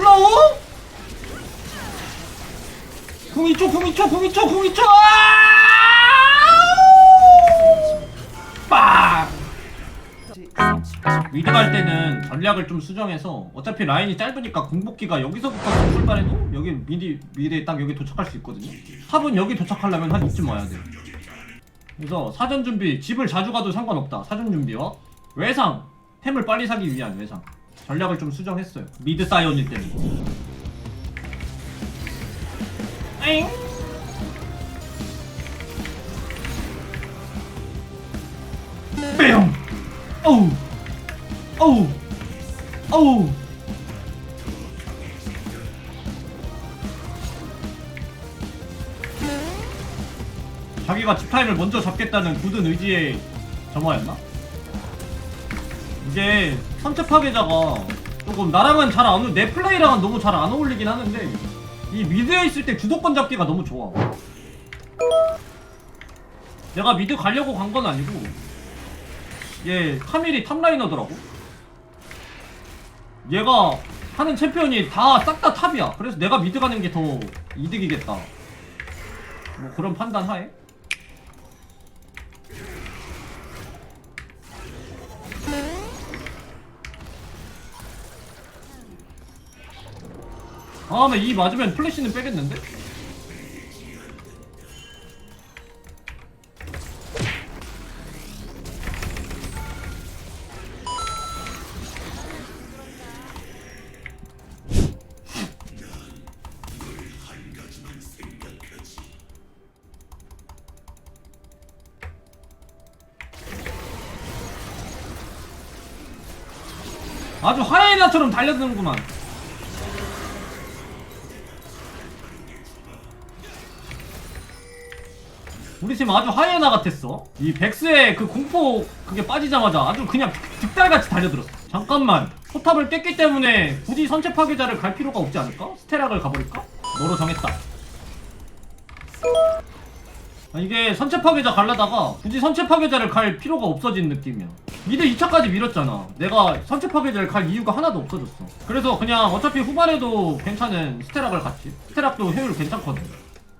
슬로우 궁이 쳐 궁이 쳐 궁이 쳐 궁이 쳐 빡! 미드 갈 때는 전략을 좀 수정해서 어차피 라인이 짧으니까 궁복기가 여기서부터 출발해도 여기 미드 미드에 딱 여기 도착할 수 있거든요. 탑은 여기 도착하려면 한 이쯤 와야 돼. 그래서 사전 준비 집을 자주 가도 상관없다. 사전 준비와 외상 템을 빨리 사기 위한 외상 전략을 좀 수정했어요. 미드 사이언일 때는. 에잉? 뿅! 어우! 어우! 어우! 자기가 집타임을 먼저 잡겠다는 굳은 의지의 점화였나? 이게 선체 파괴자가 조금 나랑은 잘 안 어울, 내 플레이랑은 너무 잘 안 어울리긴 하는데 이 미드에 있을 때 주도권 잡기가 너무 좋아. 내가 미드 가려고 간 건 아니고 얘 카밀이 탑라이너더라고. 얘가 하는 챔피언이 다 싹 다 탑이야. 그래서 내가 미드 가는 게 더 이득이겠다. 뭐 그런 판단 하에. 다음에 이 맞으면 플래시는 빼겠는데? 아주 하이에나처럼 달려드는구만. 우리 팀 아주 하이에나 같았어. 이 백스의 그 공포 그게 빠지자마자 아주 그냥 득달같이 달려들었어. 잠깐만. 포탑을 깼기 때문에 굳이 선체 파괴자를 갈 필요가 없지 않을까? 스테락을 가버릴까? 너로 정했다. 아, 이게 선체 파괴자 갈라다가 굳이 선체 파괴자를 갈 필요가 없어진 느낌이야. 미드 2차까지 밀었잖아. 내가 선체 파괴자를 갈 이유가 하나도 없어졌어. 그래서 그냥 어차피 후반에도 괜찮은 스테락을 갔지. 스테락도 효율 괜찮거든.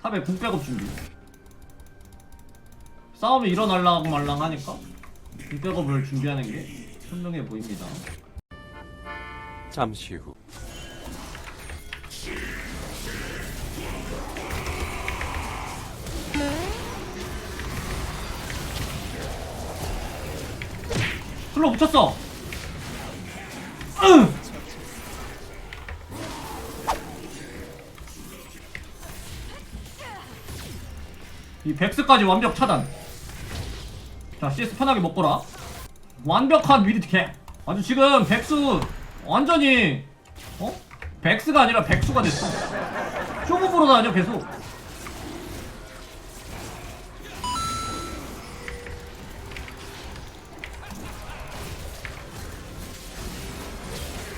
탑에 궁 백업 준비. 싸움이 일어날랑 말랑 하니까 궁 백업을 준비하는 게 현명해 보입니다. 잠시 후 슬로 붙였어. 으! 이 백스까지 완벽 차단. 자, CS 편하게 먹거라. 완벽한 미드 캡. 아주 지금 백수 완전히 어? 백스가 아니라 백수가 됐어. 쇼부부로 다녀 계속.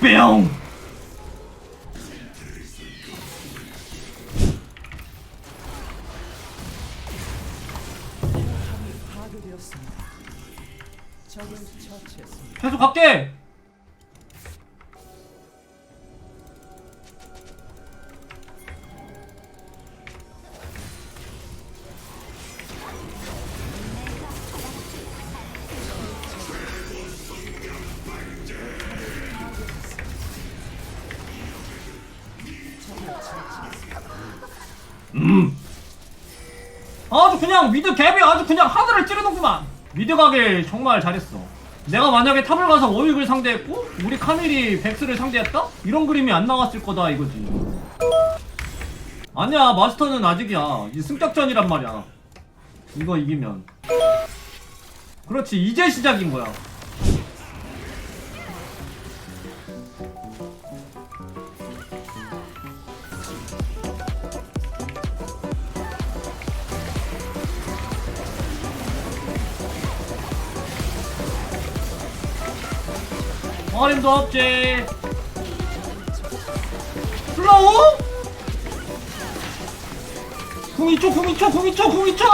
뿅! 계속 갈게! 음. 아주 그냥 미드 갭이 아주 그냥 하늘을 찌르는구만. 미드 가길 정말 잘했어. 내가 만약에 탑을 가서 워윅을 상대했고 우리 카밀이 백스를 상대했다? 이런 그림이 안 나왔을 거다 이거지. 아니야 마스터는 아직이야. 이 승격전이란 말이야. 이거 이기면. 그렇지 이제 시작인 거야. 어림도 없지. 궁이 쳐, 궁이 쳐, 궁이 쳐, 궁이 쳐!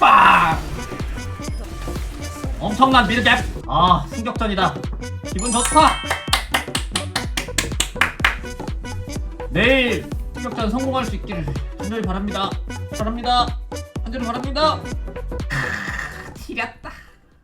빡! 엄청난 미드갭 아 승격전이다. 기분 좋다. 내일 승격전 성공할 수 있기를 간절히 바랍니다. 바랍니다. 간절히 바랍니다